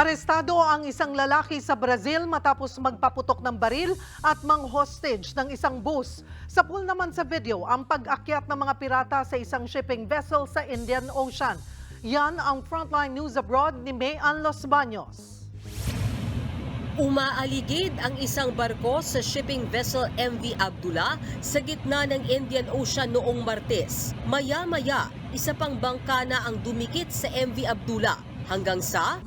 Arestado ang isang lalaki sa Brazil matapos magpaputok ng baril at mang-hostage ng isang bus. Sa pool naman sa video ang pag-akyat ng mga pirata sa isang shipping vessel sa Indian Ocean. Yan ang Frontline News Abroad ni Mayan Los Baños. Umaaligid ang isang barko sa shipping vessel MV Abdullah sa gitna ng Indian Ocean noong Martes. Maya-maya, isa pang bangka na ang dumikit sa MV Abdullah hanggang sa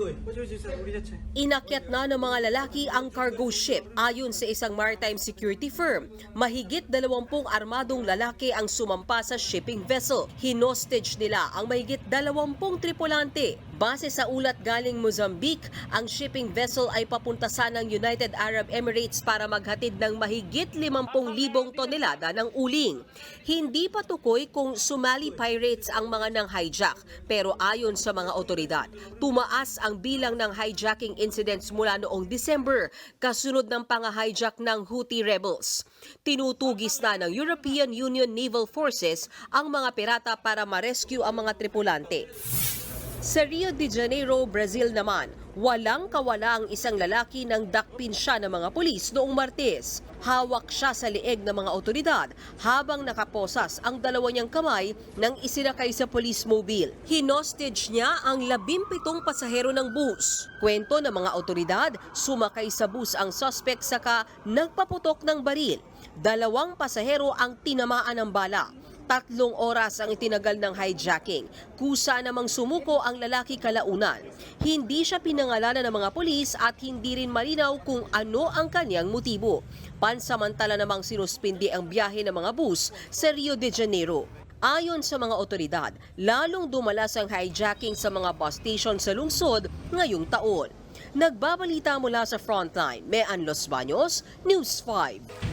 inakyat na ng mga lalaki ang cargo ship ayon sa isang maritime security firm. Mahigit 20 armadong lalaki ang sumampa sa shipping vessel. Hinostage nila ang mahigit 20 tripulante. Base sa ulat galing Mozambique, ang shipping vessel ay papunta sana ng United Arab Emirates para maghatid ng mahigit 50,000 tonelada ng uling. Hindi pa tukoy kung Somali pirates ang mga nang hijack, pero ayon sa mga otoridad, tumaas ang bilang ng hijacking incidents mula noong December kasunod ng pang-hijack ng Houthi rebels. Tinutugis na ng European Union Naval Forces ang mga pirata para ma-rescue ang mga tripulante. Sa Rio de Janeiro, Brazil naman, walang kawala ang isang lalaki nang dakpin siya ng mga pulis noong Martes. Hawak siya sa lieg ng mga otoridad habang nakaposas ang dalawa niyang kamay nang isinakay sa police mobile. Hinostage niya ang labimpitong pasahero ng bus. Kwento ng mga otoridad, sumakay sa bus ang suspect saka nagpaputok ng baril. Dalawang pasahero ang tinamaan ng bala. Tatlong oras ang itinagal ng hijacking. Kusa namang sumuko ang lalaki kalaunan. Hindi siya pinangalanan ng mga pulis at hindi rin malinaw kung ano ang kanyang motibo. Pansamantala namang sinuspindi ang biyahe ng mga bus sa Rio de Janeiro. Ayon sa mga otoridad, lalong dumalas ang hijacking sa mga bus station sa lungsod ngayong taon. Nagbabalita mula sa Frontline, Mean Los Baños, News 5.